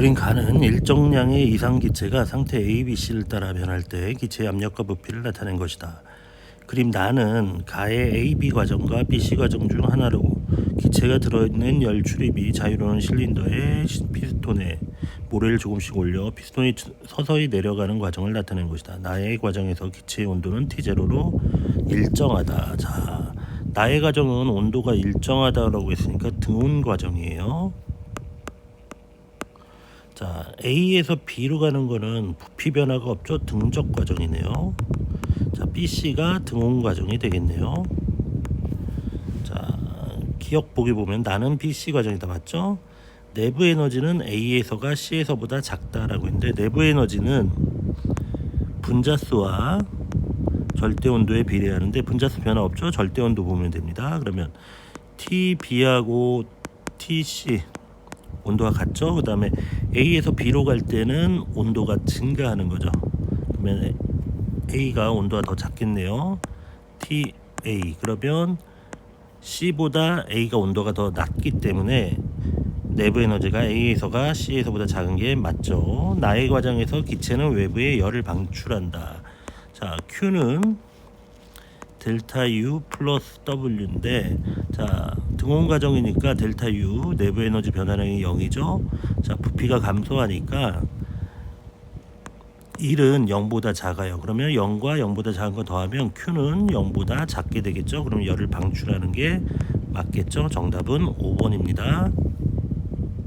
그림 가는 일정량의 이상 기체가 상태 A, B, C를 따라 변할 때 기체의 압력과 부피를 나타낸 것이다. 그림 나는 가의 A, B 과정과 B, C 과정 중 하나로 기체가 들어있는 열 출입이 자유로운 실린더의 피스톤에 모래를 조금씩 올려 피스톤이 서서히 내려가는 과정을 나타낸 것이다. 나의 과정에서 기체의 온도는 T0로 일정하다. 자, 나의 과정은 온도가 일정하다라고 했으니까 등온 과정이에요. 자, A에서 B로 가는 거는 부피 변화가 없죠. 등적 과정이네요. 자, BC가 등온 과정이 되겠네요. 자, 기억 보기 보면 나는 BC 과정이다 맞죠? 내부 에너지는 A에서가 C에서보다 작다라고 했는데 내부 에너지는 분자수와 절대 온도에 비례하는데 분자수 변화 없죠? 절대 온도 보면 됩니다. 그러면 TB하고 TC 온도가 같죠? 그 다음에 A에서 B로 갈 때는 온도가 증가하는 거죠. 그러면 A가 온도가 더 작겠네요. TA 그러면 C보다 A가 온도가 더 낮기 때문에 내부 에너지가 A에서가 C에서보다 작은 게 맞죠. 나의 과정에서 기체는 외부에 열을 방출한다. 자, Q는 델타 U 플러스 W인데 자 등온 과정이니까 델타 U 내부 에너지 변화량이 0이죠. 자 부피가 감소하니까 1은 0보다 작아요. 그러면 0과 0보다 작은 거 더하면 Q는 0보다 작게 되겠죠. 그럼 열을 방출하는 게 맞겠죠. 정답은 5번입니다.